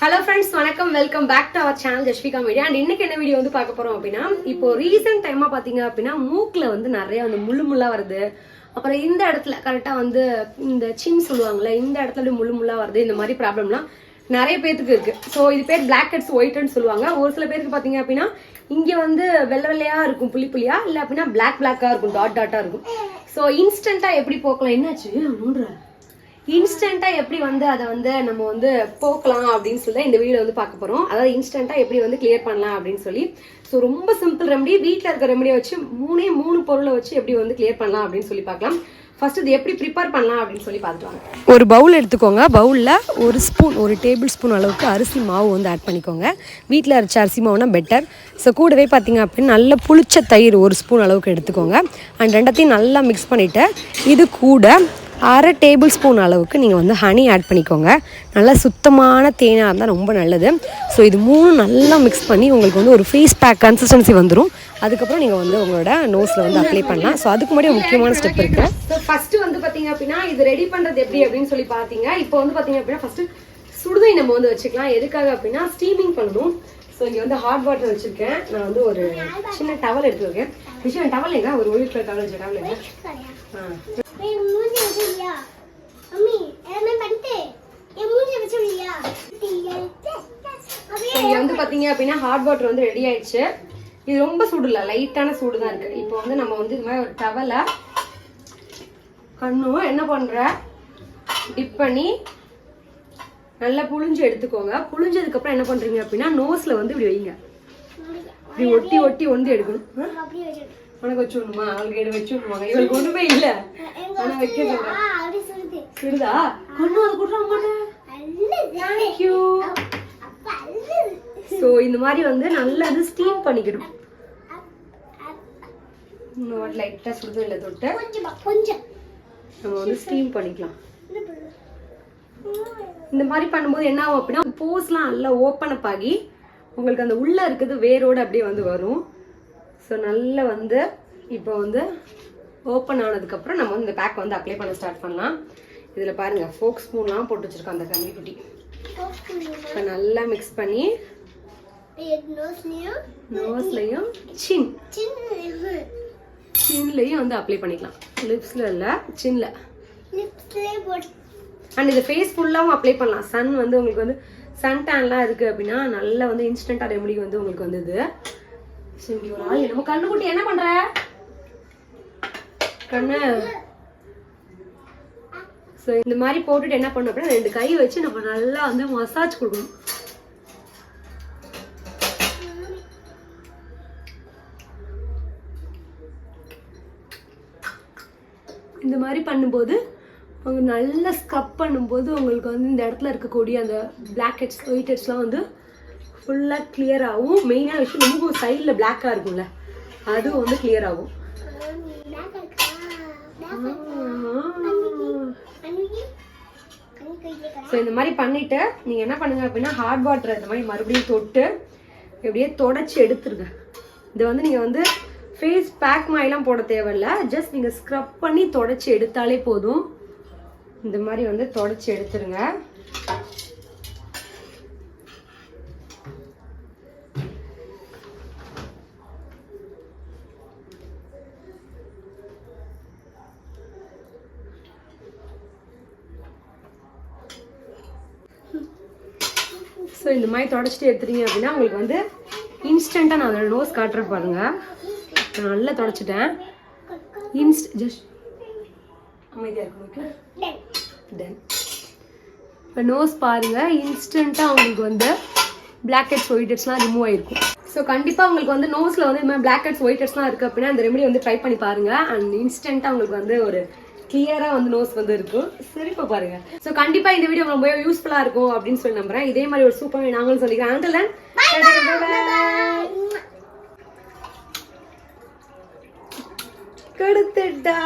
Hello friends வணக்கம். Welcome back to our channel Jasvika media and இன்னைக்கு என்ன video வந்து பார்க்க போறோம் அப்படின்னா இப்போ ரீசெண்ட் டைமா பாத்தீங்க அப்படின்னா மூக்கில் வந்து நிறைய வந்து முள்ளு முள்ளா வருது. அப்புறம் இந்த இடத்துல கரெக்டாக வந்து இந்த சின் சொல்லுவாங்கல்ல இந்த இடத்துல அப்படியே முள்ளு முள்ளா வருது. இந்த மாதிரி ப்ராப்ளம்லாம் நிறைய பேத்துக்கு இருக்கு. ஸோ இது பேர் பிளாக் ஹெட்ஸ் ஒயிட்னு சொல்லுவாங்க. ஒரு சில பேருக்கு பாத்தீங்க அப்படின்னா இங்க வந்து வெள்ளை வெள்ளையா இருக்கும் புள்ளி புள்ளியா? இல்ல அப்படின்னா பிளாக் பிளாக்கா இருக்கும் டாட் டாட்டா இருக்கும். ஸோ இன்ஸ்டன்டா எப்படி போக்கலாம்? என்னாச்சு? மூன்ற இன்ஸ்டண்டா எப்படி வந்து அதை வந்து நம்ம வந்து போக்கலாம் அப்படின்னு சொல்லி இந்த வீடியோ வந்து பார்க்க போறோம். அதாவது இன்ஸ்டண்டா எப்படி வந்து கிளியர் பண்ணலாம் அப்படின்னு சொல்லி. ஸோ ரொம்ப சிம்பிள் ரெமடி வீட்டில் இருக்க ரெமடியை வச்சு மூணே மூணு பொருளை வச்சு எப்படி வந்து கிளியர் பண்ணலாம் அப்படின்னு சொல்லி பார்க்கலாம். ஃபர்ஸ்ட் இது எப்படி ப்ரிப்பேர் பண்ணலாம் அப்படின்னு சொல்லி பார்த்துட்டு ஒரு பவுல் எடுத்துக்கோங்க. பவுலில் ஒரு ஸ்பூன் ஒரு டேபிள் ஸ்பூன் அளவுக்கு அரிசி மாவு வந்து ஆட் பண்ணிக்கோங்க. வீட்டில் அரைச்ச அரிசி மாவுனா பெட்டர் ஸோ கூடவே பார்த்தீங்க அப்படின்னு நல்ல புளிச்ச தயிர் ஒரு ஸ்பூன் அளவுக்கு எடுத்துக்கோங்க. அண்ட் ரெண்டத்தையும் நல்லா மிக்ஸ் பண்ணிவிட்டு இது கூட அரை டேபிள் ஸ்பூன் அளவுக்கு நீங்கள் வந்து ஹனி ஆட் பண்ணிக்கோங்க. நல்லா சுத்தமான தேனாக இருந்தால் ரொம்ப நல்லது. ஸோ இது மூணும் நல்லா மிக்ஸ் பண்ணி உங்களுக்கு வந்து ஒரு ஃபேஸ் பேக் கன்சிஸ்டன்சி வந்துடும் அதுக்கப்புறம் நீங்கள் வந்து உங்களோட நோஸில் வந்து அப்ளை பண்ணலாம். ஸோ அதுக்கு முன்னாடி முக்கியமான ஸ்டெப் இருக்குது ஸோ ஃபஸ்ட்டு வந்து பார்த்தீங்க அப்படின்னா இது ரெடி பண்ணுறது எப்படி அப்படின்னு சொல்லி பார்த்தீங்க இப்போ வந்து பார்த்தீங்க அப்படின்னா ஃபஸ்ட்டு சுடுதை நம்ம வந்து வச்சுக்கலாம். எதுக்காக அப்படின்னா ஸ்டீமிங் பண்ணணும். ஸோ இங்கே வந்து ஹாட் வாட்டர் வச்சுருக்கேன். நான் வந்து ஒரு சின்ன டவல் எடுத்துருக்கேன் விஷயம் டவல் எங்க? ஒரு ஒயிட் கலர் டவல் வச்சு டவல் எங்க? இங்க வந்து பாத்தீங்க அப்படின்னா ஹாட் வாட்டர் வந்து ரெடி ஆயிடுச்சு. இது ரொம்ப சூடு இல்ல லைட்டான சூடு தான் இருக்கு. இப்போ வந்து நம்ம வந்து இது மாதிரி ஒரு டவலை கண்ணும் என்ன பண்ற? டிப் பண்ணி நல்லா புழிஞ்சு எடுத்துக்கோங்க. புழிஞ்சதுக்கு அப்புறம் என்ன பண்றீங்க அப்படின்னா நோஸ்ல வந்து இப்படி வைங்க. இப்படி ஒட்டி ஒட்டி ஒண்டி எடுக்கணும். உனக்கு வச்சு விடணுமா? அவளுக்கு எடு வச்சு விடுவாங்க இவளுக்கு ஒண்ணுமே இல்ல. ஆனா வைக்க சொல்றேன். விடுதா? கண்ணு அதை ஸோ இந்த மாதிரி வந்து நல்லா இது ஸ்டீம் பண்ணிக்கணும் இன்னும் லைட்டாக சுடுதண்ணில் தொட்டு. கொஞ்சமா கொஞ்சம். நம்ம வந்து ஸ்டீம் பண்ணிக்கலாம். இந்த மாதிரி பண்ணும்போது என்ன ஆகும் அப்படின்னா போஸ்லாம் நல்லா ஓப்பன் அப் ஆகி உங்களுக்கு அந்த உள்ளே இருக்குது வேரோட அப்படியே வந்து வரும். ஸோ நல்லா வந்து இப்போ வந்து ஓப்பன் ஆனதுக்கப்புறம் நம்ம வந்து இந்த பேக் வந்து அப்ளை பண்ண ஸ்டார்ட் பண்ணலாம். இதில் பாருங்கள் ஃபோக் ஸ்பூன்லாம் போட்டு வச்சுருக்கோம் அந்த கம்பி குட்டி. இப்போ நல்லா மிக்ஸ் பண்ணி நோஸ்லயும் சின் சின்லையும் வந்து அப்ளை பண்ணிக்கலாம். லிப்ஸில் இல்லை சின்ல அண்ட் இது ஃபேஸ் ஃபுல்லாகவும் அப்ளை பண்ணலாம். சன் வந்து உங்களுக்கு வந்து சன் டேன்லாம் இருக்குது அப்படின்னா நல்லா வந்து இன்ஸ்டண்ட்டாக ரெமடி வந்து உங்களுக்கு வந்து இது சரி ஒரு ஆள். நம்ம கண்ணுக்குட்டி என்ன பண்ற? கண்ணு. ஸோ இந்த மாதிரி போட்டுட்டு என்ன பண்ண அப்படின்னா ரெண்டு கை வச்சு நம்ம நல்லா வந்து மசாஜ் கொடுக்கணும். இந்த மாதிரி பண்ணும்போது அவங்க நல்லா ஸ்கப் பண்ணும்போது உங்களுக்கு வந்து இந்த இடத்துல இருக்கக்கூடிய அந்த பிளாக் ஹெட்ஸ் ஒயிட் ஹெட்ஸ்லாம் வந்து ஃபுல்லாக கிளியர் ஆகும். மெயினாக விஷயம் ரொம்ப சைடில் பிளாக்காக இருக்கும்ல அதுவும் வந்து கிளியர் ஆகும் பிளாக் இருக்கா அன்னைக்கு அன்னைக்கு ஸோ இந்த மாதிரி பண்ணிட்டு நீங்கள் என்ன பண்ணுங்க அப்படின்னா ஹாட் வாட்டர் இந்த மாதிரி மறுபடியும் தொட்டு இப்படியே தொடச்சி எடுத்துருங்க. இது வந்து நீங்கள் வந்து ஃபேஸ் பேக் மாதிரிலாம் போட தேவையில்ல. ஜஸ்ட் நீங்கள் ஸ்க்ரப் பண்ணி தொடச்சி எடுத்தாலே போதும். இந்த மாதிரி வந்து தொடச்சி எடுத்துருங்க. ஸோ இந்த மாதிரி தொடச்சிட்டு எடுத்துட்டீங்க அப்படின்னா உங்களுக்கு வந்து இன்ஸ்டண்ட்டாக நான் அதோட நோஸ் காட்டுறேன் பாருங்க. நான் நல்லா தொடச்சிட்டேன். இன்ஸ்ட் ஜஸ்ட் அமைதியாக இருக்கும் ஓகே தென் இப்போ நோஸ் பாருங்கள் இன்ஸ்டண்ட்டாக உங்களுக்கு வந்து பிளாக் ஹெட்ஸ் ஒயிட் ஹெட்ஸ்லாம் ரிமூவ் ஆயிருக்கும். ஸோ கண்டிப்பாக உங்களுக்கு வந்து நோஸில் வந்து இந்த மாதிரி பிளாக் ஹெட்ஸ் ஒயிட் ஹெட்ஸ்லாம் இருக்குது அப்படின்னா அந்த ரெமெடி வந்து ட்ரை பண்ணி பாருங்கள் அண்ட் இன்ஸ்டண்ட்டாக உங்களுக்கு வந்து ஒரு கிளியராக வந்து நோஸ் வந்து இருக்கும் சிரிப்பை பாருங்க. ஸோ கண்டிப்பாக இந்த வீடியோ ரொம்ப யூஸ்ஃபுல்லாக இருக்கும் அப்படின்னு சொல்லி நம்புறேன். இதே மாதிரி ஒரு சூப்பர் நாங்களும் சொல்லிக்கிறேன் அண்டில் கொடுத்துட்டா.